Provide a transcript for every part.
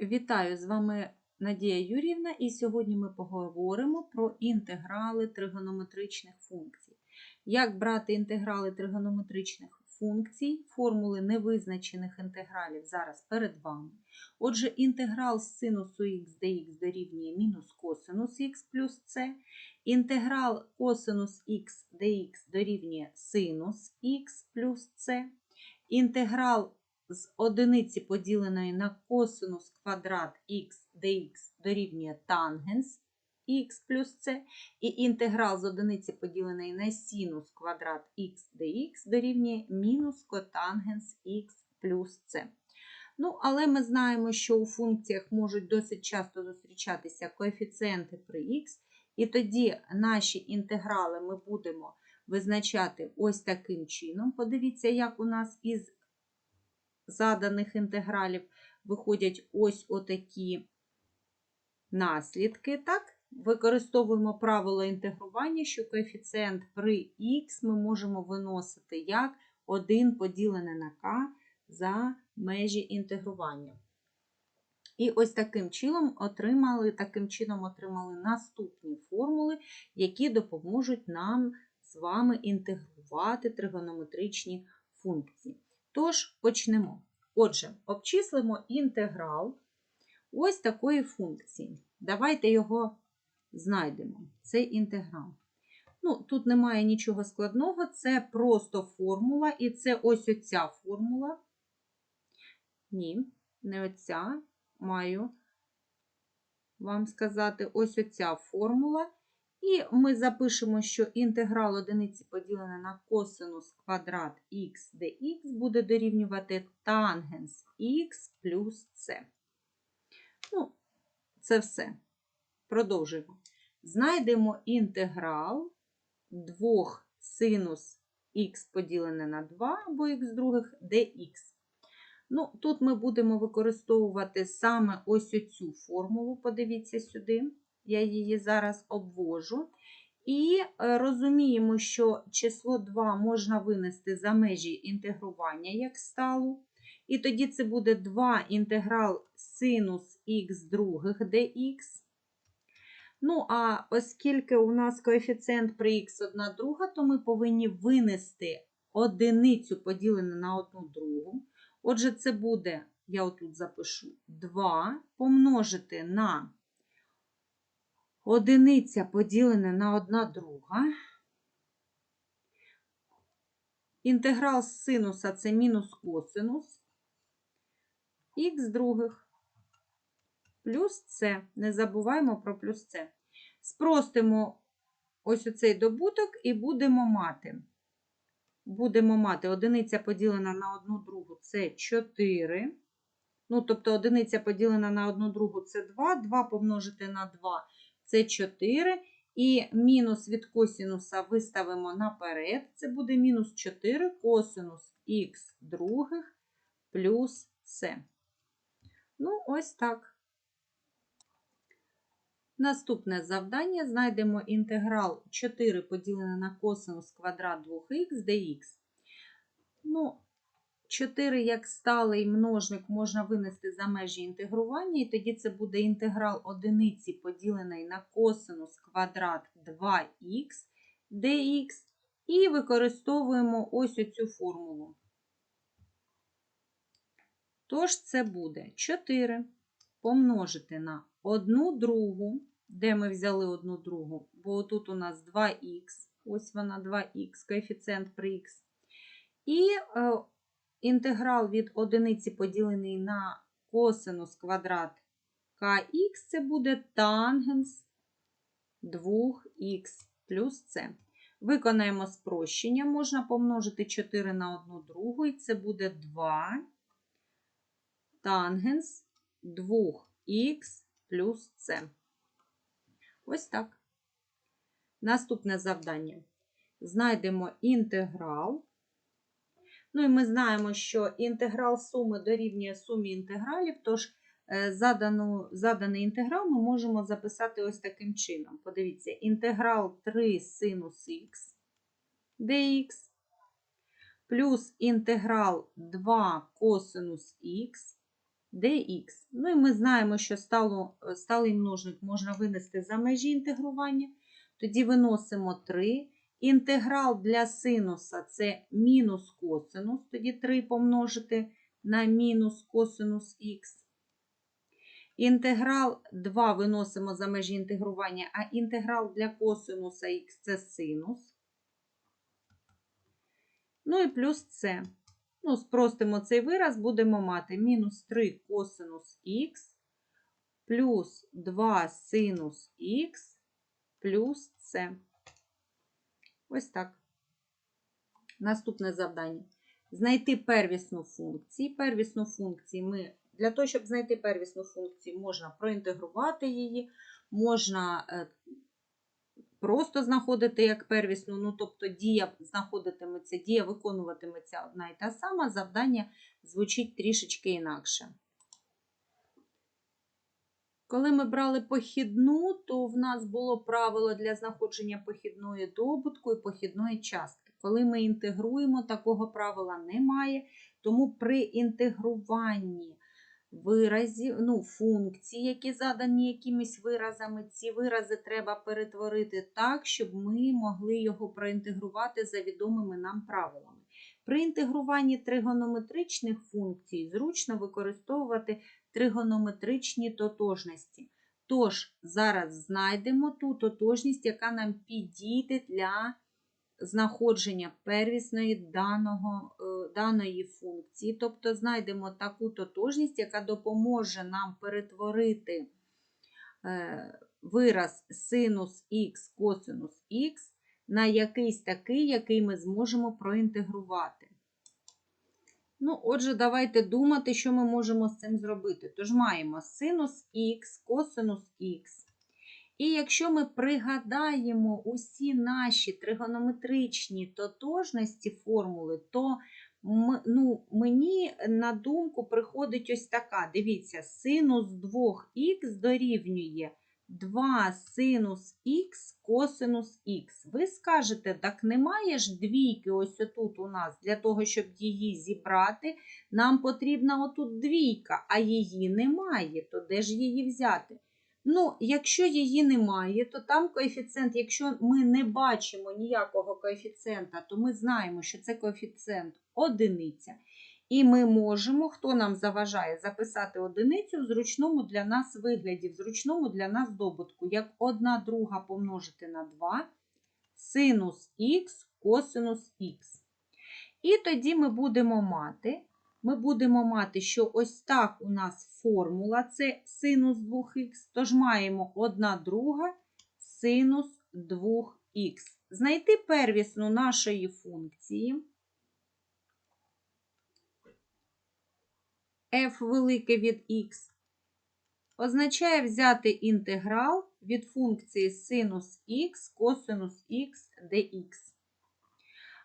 Вітаю з вами Надія Юрівна, і сьогодні ми поговоримо про інтеграли тригонометричних функцій. Як брати інтеграли тригонометричних функцій, формули невизначених інтегралів зараз перед вами. Отже, інтеграл з синусу х dx дорівнює мінус косинус х плюс c, інтеграл косинус х dx дорівнює синус х плюс c, інтеграл з одиниці поділеної на косинус квадрат х dx дорівнює тангенс х плюс c, і інтеграл з одиниці поділеної на синус квадрат х dx дорівнює мінус котангенс х плюс c. Ну, але ми знаємо, що у функціях можуть досить часто зустрічатися коефіцієнти при х, і тоді наші інтеграли ми будемо визначати ось таким чином. Подивіться, як у нас із заданих інтегралів виходять ось отакі наслідки. Так? Використовуємо правило інтегрування, що коефіцієнт при х ми можемо виносити як 1 поділене на k за межі інтегрування. І ось таким чином отримали, таким чином отримали наступні формули, які допоможуть нам з вами інтегрувати тригонометричні функції. Тож, почнемо. Отже, обчислимо інтеграл ось такої функції. Давайте його знайдемо. Цей інтеграл. Ну, Тут немає нічого складного, це просто формула, і це ось оця формула. Ні, не оця. Маю вам сказати ось оця формула. І ми запишемо, що інтеграл одиниці поділене на косинус квадрат х dx буде дорівнювати тангенс х плюс c. Ну, це все. Продовжуємо. Знайдемо інтеграл двох синус х поділене на 2 або х других dx. Ну, Тут ми будемо використовувати саме ось оцю формулу, подивіться сюди я її зараз обвожу. І е, розуміємо, що число 2 можна винести за межі інтегрування як сталу. І тоді це буде 2 інтеграл синус х других dx. Ну, а оскільки у нас коефіцієнт при х 1 друга, то ми повинні винести одиницю поділену на одну другу. Отже, це буде, я отут запишу 2 помножити на одиниця поділена на одна друга. Інтеграл з синуса це мінус косинус, х других, плюс С. Не забуваємо про плюс С. Спростимо ось оцей добуток і будемо мати. Будемо мати одиниця поділена на одну другу це 4. Ну, тобто одиниця поділена на одну другу це 2, 2 помножити на 2 це 4. І мінус від косінуса виставимо наперед. Це буде мінус 4 косинус х других плюс С. Ну, ось так. Наступне завдання знайдемо інтеграл 4 поділене на косинус квадрат 2х dx. Ну, 4 як сталий множник можна винести за межі інтегрування, і тоді це буде інтеграл одиниці поділений на косинус квадрат 2х dx, і використовуємо ось оцю формулу. Тож це буде 4 помножити на 1 другу, де ми взяли 1 другу, бо тут у нас 2х, ось вона 2х, коефіцієнт при х. І е, інтеграл від одиниці поділений на косинус квадрат kx, це буде тангенс 2х плюс c. Виконаємо спрощення, можна помножити 4 на 1 другу, і це буде 2 тангенс 2х плюс c. Ось так. Наступне завдання. Знайдемо інтеграл Ну і ми знаємо, що інтеграл суми дорівнює сумі інтегралів, тож е, задану, заданий інтеграл ми можемо записати ось таким чином. Подивіться, інтеграл 3 синус х dx плюс інтеграл 2 косинус х dx. Ну і ми знаємо, що стало, сталий множник можна винести за межі інтегрування. Тоді виносимо 3. Інтеграл для синуса це мінус косинус, тоді 3 помножити на мінус косинус х. Інтеграл 2 виносимо за межі інтегрування, а інтеграл для косинуса х це синус. Ну і плюс це. Ну, спростимо цей вираз, будемо мати мінус 3 косинус х плюс 2 синус х плюс це. Ось так. Наступне завдання. Знайти первісну функцію. Первісну функцію ми, для того, щоб знайти первісну функцію, можна проінтегрувати її, можна е, просто знаходити як первісну, ну, тобто дія знаходитиметься, дія виконуватиметься одна і та сама, завдання звучить трішечки інакше. Коли ми брали похідну, то в нас було правило для знаходження похідної добутку і похідної частки. Коли ми інтегруємо, такого правила немає, тому при інтегруванні виразів, ну, функцій, які задані якимись виразами, ці вирази треба перетворити так, щоб ми могли його проінтегрувати за відомими нам правилами. При інтегруванні тригонометричних функцій зручно використовувати тригонометричні тотожності. Тож, зараз знайдемо ту тотожність, яка нам підійде для знаходження первісної даного, е, даної функції. Тобто знайдемо таку тотожність, яка допоможе нам перетворити е, вираз синус х, косинус х на якийсь такий, який ми зможемо проінтегрувати. Ну, отже, давайте думати, що ми можемо з цим зробити. Тож маємо синус х, косинус х. І якщо ми пригадаємо усі наші тригонометричні тотожності формули, то ну, мені на думку приходить ось така: дивіться, синус 2х дорівнює 2 синус х косинус х. Ви скажете, так немає ж двійки ось отут у нас, для того, щоб її зібрати, нам потрібна отут двійка, а її немає, то де ж її взяти? Ну, якщо її немає, то там коефіцієнт, якщо ми не бачимо ніякого коефіцієнта, то ми знаємо, що це коефіцієнт одиниця. І ми можемо, хто нам заважає, записати одиницю в зручному для нас вигляді, в зручному для нас добутку, як 1 друга помножити на 2, синус х, косинус х. І тоді ми будемо мати, ми будемо мати, що ось так у нас формула це синус 2х, тож маємо 1 друга синус 2х. Знайти первісну нашої функції. F велике від x, означає взяти інтеграл від функції синус х, косинус х dx.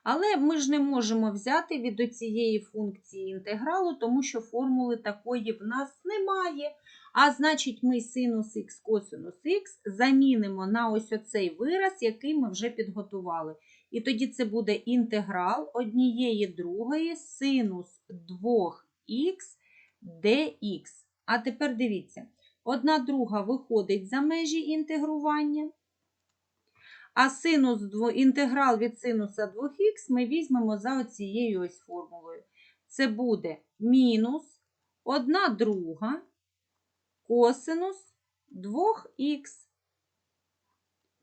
Але ми ж не можемо взяти від цієї функції інтегралу, тому що формули такої в нас немає. А значить, ми синус х, косинус х замінимо на ось оцей вираз, який ми вже підготували. І тоді це буде інтеграл однієї другої синус 2х dx. А тепер дивіться, одна друга виходить за межі інтегрування. А синус, інтеграл від синуса 2х ми візьмемо за оцією ось формулою. Це буде мінус 1 друга косинус 2х.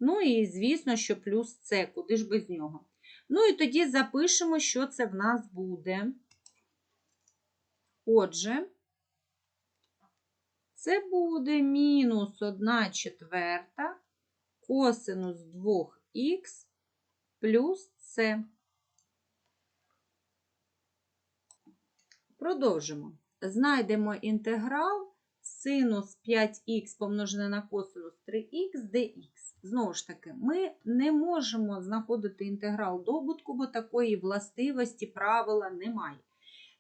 Ну і, звісно, що плюс це, куди ж без нього. Ну і тоді запишемо, що це в нас буде. Отже, це буде мінус 1 четверта косинус 2х плюс С. Продовжимо. Знайдемо інтеграл синус 5х помножене на косинус 3х dx. Знову ж таки, ми не можемо знаходити інтеграл добутку, бо такої властивості правила немає.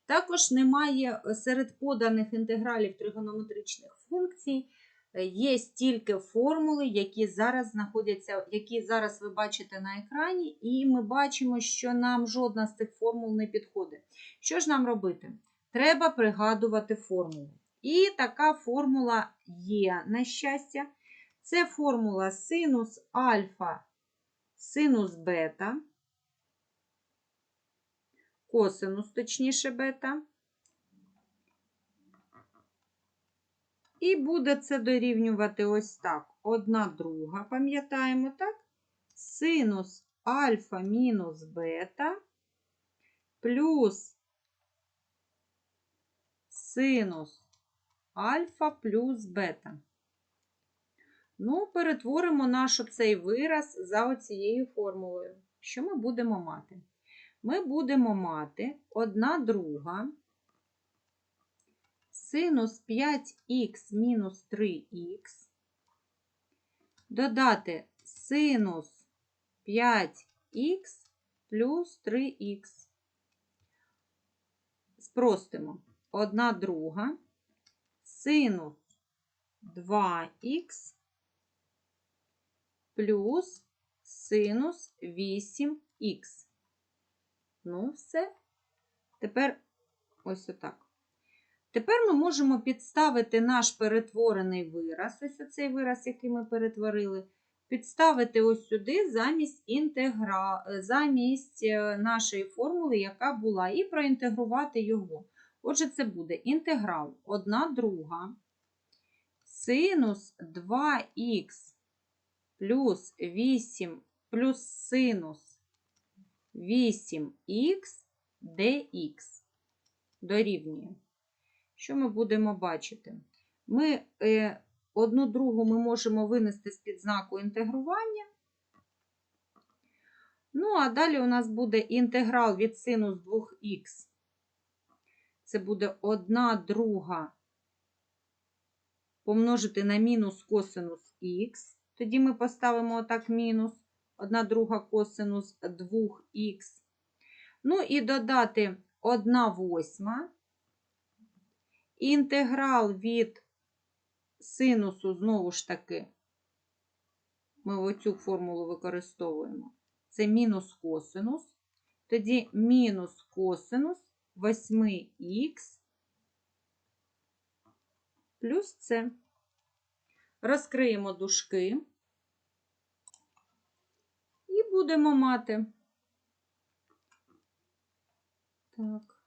Також немає е, серед поданих інтегралів тригонометричних функцій, е, є стільки формули, які зараз знаходяться, які зараз ви бачите на екрані, і ми бачимо, що нам жодна з цих формул не підходить. Що ж нам робити? Треба пригадувати формулу. І така формула є, на щастя. Це формула синус альфа, синус бета, косинус, точніше, бета. І буде це дорівнювати ось так. Одна друга, пам'ятаємо, так? Синус альфа мінус бета плюс синус альфа плюс бета. Ну, перетворимо наш цей вираз за оцією формулою. Що ми будемо мати? Ми будемо мати 1 друга синус 5х мінус 3х, додати синус 5х плюс 3х. Спростимо 1 друга синус 2х плюс синус 8х. Ну, все. Тепер ось отак. Тепер ми можемо підставити наш перетворений вираз, ось оцей вираз, який ми перетворили, підставити ось сюди замість інтегра... замість е, нашої формули, яка була, і проінтегрувати його. Отже, це буде інтеграл 1 друга синус 2х плюс 8 плюс синус 8х dx дорівнює. Що ми будемо бачити? Ми е, одну другу ми можемо винести з-під знаку інтегрування. Ну, а далі у нас буде інтеграл від синус 2х. Це буде 1 друга помножити на мінус косинус х. Тоді ми поставимо отак мінус 1 друга косинус 2х. Ну і додати 1 восьма. Інтеграл від синусу, знову ж таки, ми оцю формулу використовуємо. Це мінус косинус. Тоді мінус косинус 8х плюс це. Розкриємо дужки будемо мати. Так.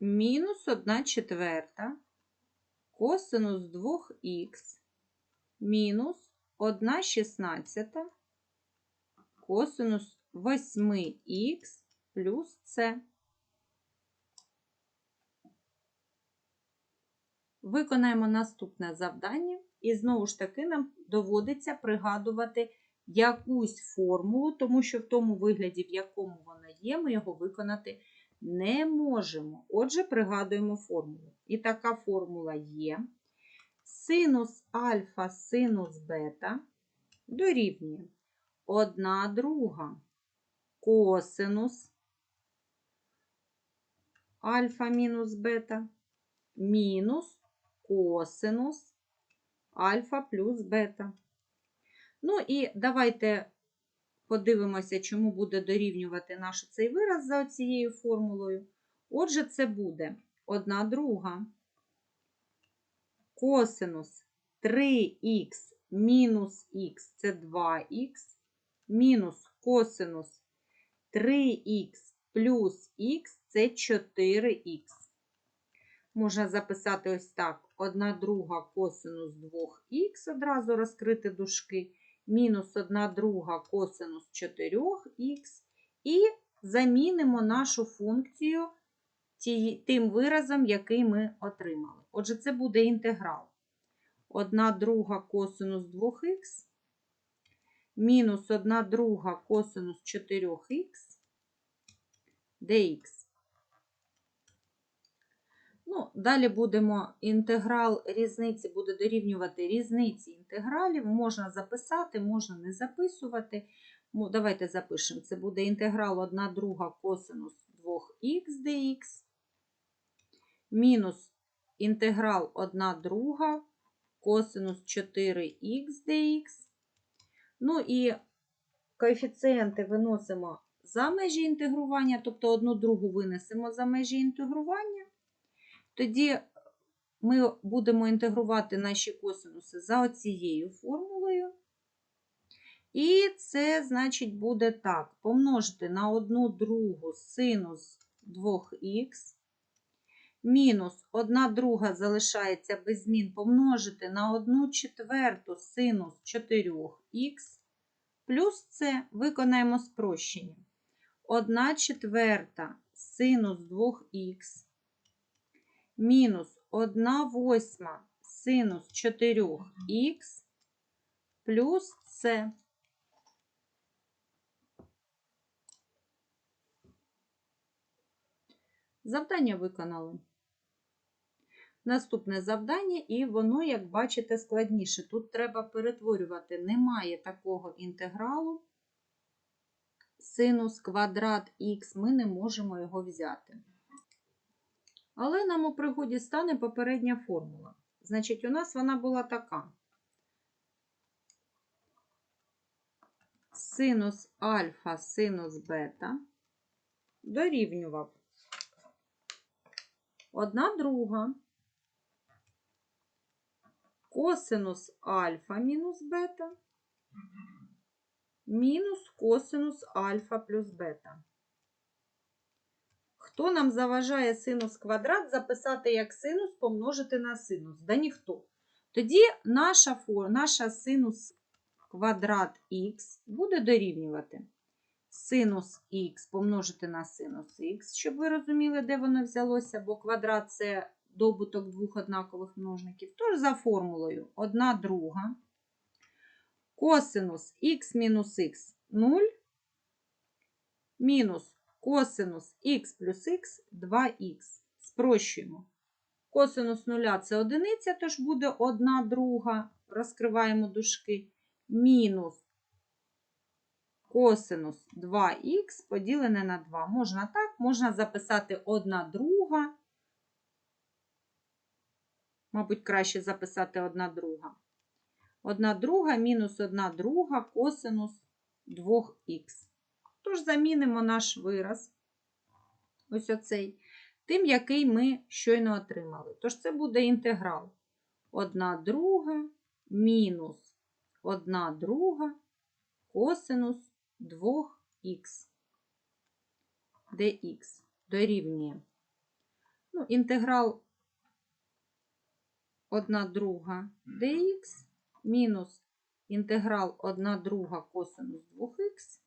Мінус 1 четверта косинус 2х мінус 1 шістнадцята косинус 8х плюс С. Виконаємо наступне завдання, і знову ж таки нам доводиться пригадувати якусь формулу, тому що в тому вигляді, в якому вона є, ми його виконати не можемо. Отже, пригадуємо формулу. І така формула є. Синус альфа синус бета дорівнює 1 друга косинус альфа мінус бета мінус косинус альфа плюс бета. Ну і давайте подивимося, чому буде дорівнювати наш цей вираз за цією формулою. Отже, це буде 1 друга косинус 3х мінус х це 2х, мінус косинус 3х плюс х це 4х. Можна записати ось так: 1 друга косинус 2х, одразу розкрити дужки, мінус 1 друга косинус 4х, і замінимо нашу функцію тим виразом, який ми отримали. Отже, це буде інтеграл. 1 друга косинус 2х, мінус 1 друга косинус 4х, dx. Ну, Далі будемо інтеграл різниці буде дорівнювати різниці інтегралів. Можна записати, можна не записувати. Давайте запишемо. Це буде інтеграл 1 друга косинус 2х dx, мінус інтеграл 1 друга косинус 4х dx. Ну і коефіцієнти виносимо за межі інтегрування, тобто одну другу винесемо за межі інтегрування. Тоді ми будемо інтегрувати наші косинуси за оцією формулою. І це, значить, буде так: помножити на одну другу синус 2х, мінус 1 друга залишається без змін, помножити на 1 четверту синус 4х, плюс це виконаємо спрощення. 1 четверта синус 2х, мінус 1 восьма синус 4х, плюс це. Завдання виконали. Наступне завдання, і воно, як бачите, складніше. Тут треба перетворювати. Немає такого інтегралу. Синус квадрат х, ми не можемо його взяти. Але нам у пригоді стане попередня формула. Значить, у нас вона була така. Синус альфа, синус бета дорівнював одна друга косинус альфа мінус бета мінус косинус альфа плюс бета. Хто нам заважає синус квадрат записати як синус помножити на синус? Да ніхто. Тоді наша, наша синус квадрат х буде дорівнювати синус х помножити на синус х, щоб ви розуміли, де воно взялося, бо квадрат це добуток двох однакових множників. Тож за формулою 1 друга. Косинус х мінус х 0, мінус косинус х плюс х 2х. Спрощуємо. Косинус нуля це одиниця, тож буде 1 друга. Розкриваємо дужки. Мінус косинус 2х поділене на 2. Можна так, можна записати 1 друга. Мабуть, краще записати 1 друга. 1 друга мінус 1 друга косинус 2х. Тож замінимо наш вираз, ось оцей, тим, який ми щойно отримали. Тож це буде інтеграл 1 друга мінус 1 друга косинус 2х dx дорівнює. Ну, інтеграл 1 друга dx мінус інтеграл 1 друга косинус 2х.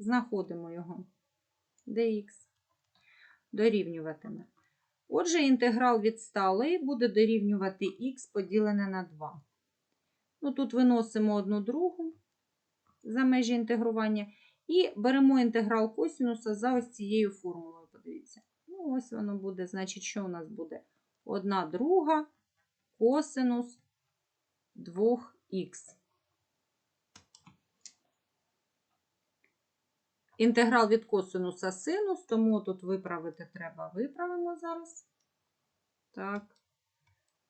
Знаходимо його dx дорівнюватиме. Отже, інтеграл від сталої буде дорівнювати х поділене на 2. Ну, Тут виносимо одну другу за межі інтегрування. І беремо інтеграл косінуса за ось цією формулою. Подивіться. Ну, ось воно буде. Значить, що у нас буде? 1 друга косинус 2х. Інтеграл від косинуса синус, тому тут виправити треба. Виправимо зараз. Так,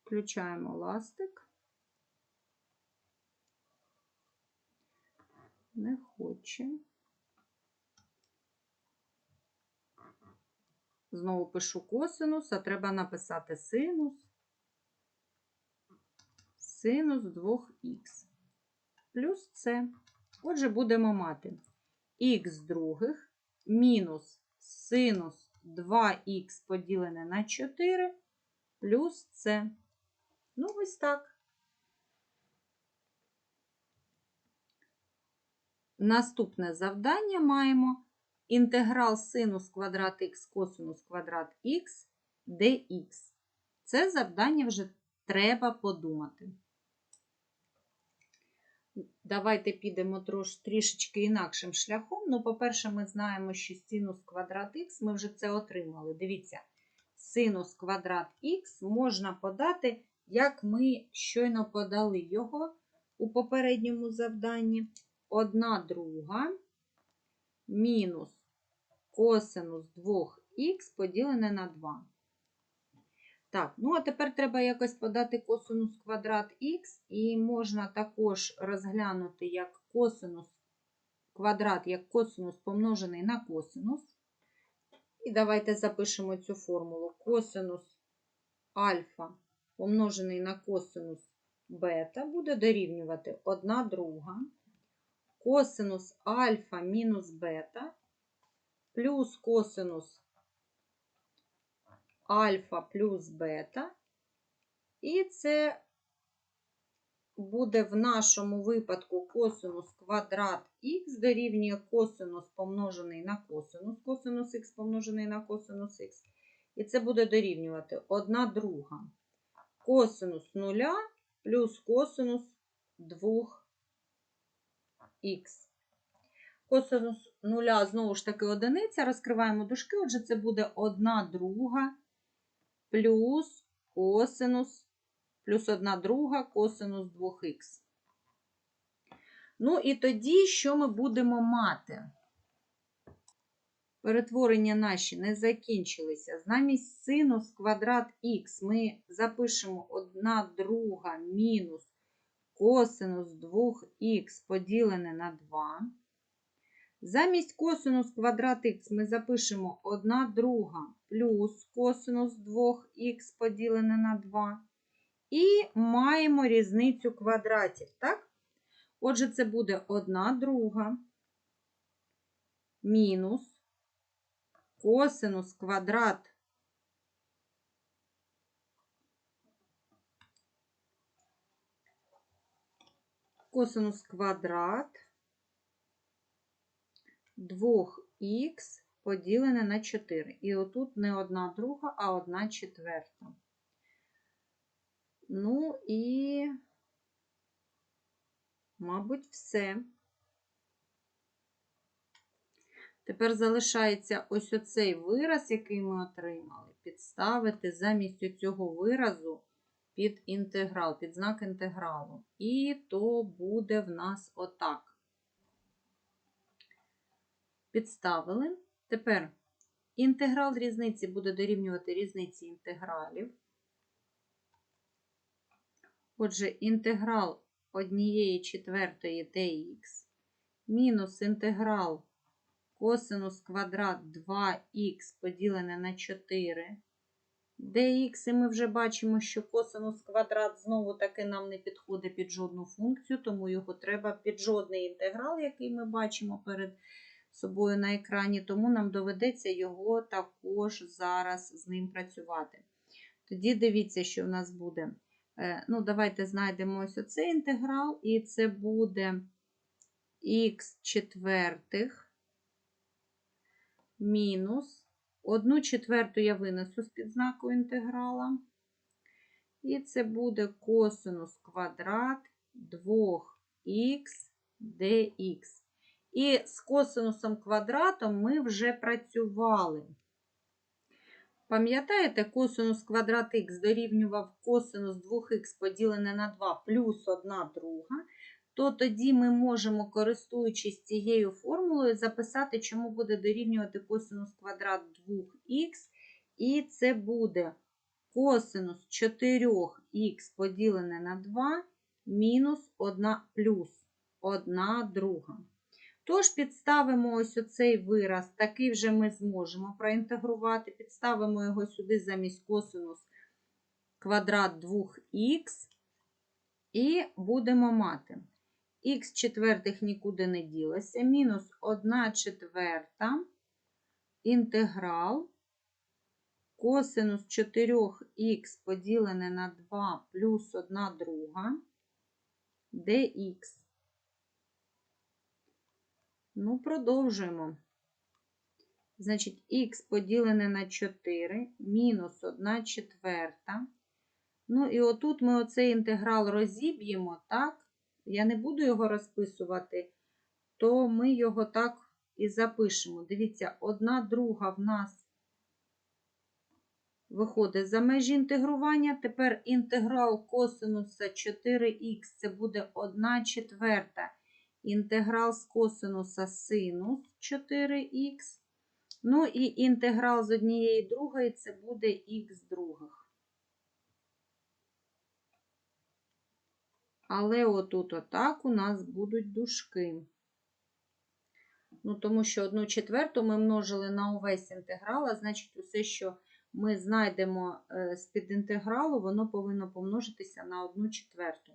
включаємо ластик. Не хоче. Знову пишу косинус, а треба написати синус. Синус 2х. Плюс це. Отже, будемо мати х других мінус синус 2х поділене на 4 плюс це. Ну, ось так. Наступне завдання маємо інтеграл синус квадрат х косинус квадрат х dx. Це завдання вже треба подумати. Давайте підемо трош, трішечки інакшим шляхом. Ну, по-перше, ми знаємо, що синус квадрат х ми вже це отримали. Дивіться, синус квадрат х можна подати, як ми щойно подали його у попередньому завданні. Одна друга мінус косинус 2х поділене на 2. Так, ну а тепер треба якось подати косинус квадрат х, і можна також розглянути як косинус квадрат як косинус помножений на косинус. І давайте запишемо цю формулу. Косинус альфа помножений на косинус бета буде дорівнювати 1 друга. Косинус альфа мінус бета плюс косинус альфа плюс бета. І це буде в нашому випадку косинус квадрат х дорівнює косинус помножений на косинус, косинус х помножений на косинус х. І це буде дорівнювати 1 друга. Косинус 0 плюс косинус 2х. Косинус 0 знову ж таки одиниця. Розкриваємо дужки, отже, це буде 1 друга плюс косинус плюс 1 друга косинус 2х. Ну і тоді, що ми будемо мати? Перетворення наші не закінчилися. Замість синус квадрат х ми запишемо 1 друга мінус косинус 2х поділене на 2. Замість косинус квадрат х ми запишемо 1 друга плюс косинус 2х поділене на 2. І маємо різницю квадратів, так? Отже, це буде 1 друга мінус косинус квадрат косинус квадрат 2х поділене на 4. І отут не 1 друга, а 1 четверта. Ну і, мабуть, все. Тепер залишається ось оцей вираз, який ми отримали, підставити замість цього виразу під інтеграл, під знак інтегралу. І то буде в нас отак. Підставили. Тепер інтеграл різниці буде дорівнювати різниці інтегралів. Отже, інтеграл 1 четвертої dx мінус інтеграл косинус квадрат 2х поділене на 4 dx, і ми вже бачимо, що косинус квадрат знову таки нам не підходить під жодну функцію, тому його треба під жодний інтеграл, який ми бачимо перед собою на екрані, тому нам доведеться його також зараз з ним працювати. Тоді дивіться, що в нас буде. Е, ну, Давайте знайдемо ось оцей інтеграл, і це буде х четвертих мінус 1 четверту я винесу з-під знаку інтеграла. І це буде косинус квадрат 2х dx. І з косинусом квадратом ми вже працювали. Пам'ятаєте, косинус квадрат х дорівнював косинус 2х поділене на 2 плюс 1 друга, то тоді ми можемо, користуючись цією формулою, записати, чому буде дорівнювати косинус квадрат 2х, і це буде косинус 4х поділене на 2 мінус 1 плюс 1 друга. Тож підставимо ось оцей вираз, такий вже ми зможемо проінтегрувати. Підставимо його сюди замість косинус квадрат 2х, і будемо мати х четвертих нікуди не ділося, мінус 1 четверта інтеграл косинус 4х поділене на 2 плюс 1 друга dx. Ну, продовжуємо. Значить, х поділене на 4 мінус 1 четверта. Ну, і отут ми оцей інтеграл розіб'ємо, так? Я не буду його розписувати, то ми його так і запишемо. Дивіться, одна друга в нас виходить за межі інтегрування. Тепер інтеграл косинуса 4х це буде 1 четверта інтеграл з косинуса синус 4х. Ну і інтеграл з однієї другої це буде х других. Але отут отак у нас будуть дужки. Ну, тому що 1 четверту ми множили на увесь інтеграл, а значить, усе, що ми знайдемо е, з-під інтегралу, воно повинно помножитися на 1 четверту.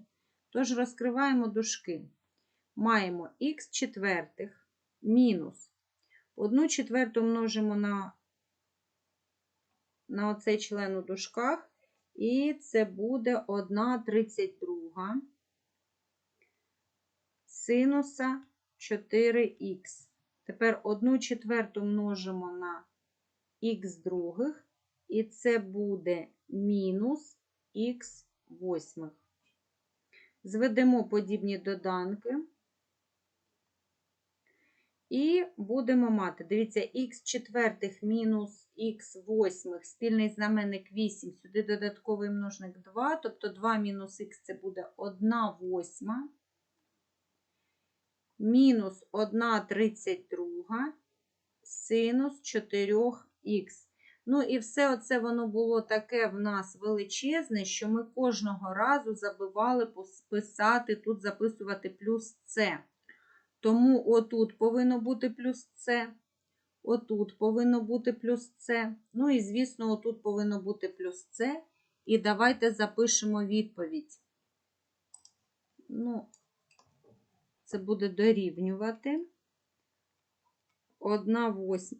Тож розкриваємо дужки. Маємо х четвертих мінус 1 четверту множимо на, на оцей член у дужках, і це буде 1 32 синуса 4х. Тепер 1 четверту множимо на х других, і це буде мінус х восьмих. Зведемо подібні доданки. І будемо мати, дивіться, х четвертих мінус х восьмих, спільний знаменник 8, сюди додатковий множник 2, тобто 2 мінус х це буде 1 восьма мінус 1 32 синус 4х. Ну і все оце воно було таке в нас величезне, що ми кожного разу забивали писати, тут записувати плюс С. Тому отут повинно бути плюс С, отут повинно бути плюс С. Ну і, звісно, отут повинно бути плюс С. І давайте запишемо відповідь. Ну, це буде дорівнювати 1 восьм,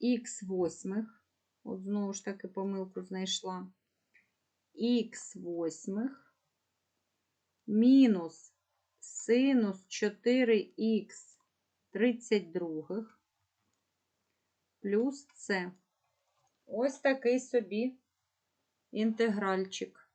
х восьмих. От знову ж таки помилку знайшла. Х восьмих мінус синус 4х 32 плюс С. Ось такий собі інтегральчик.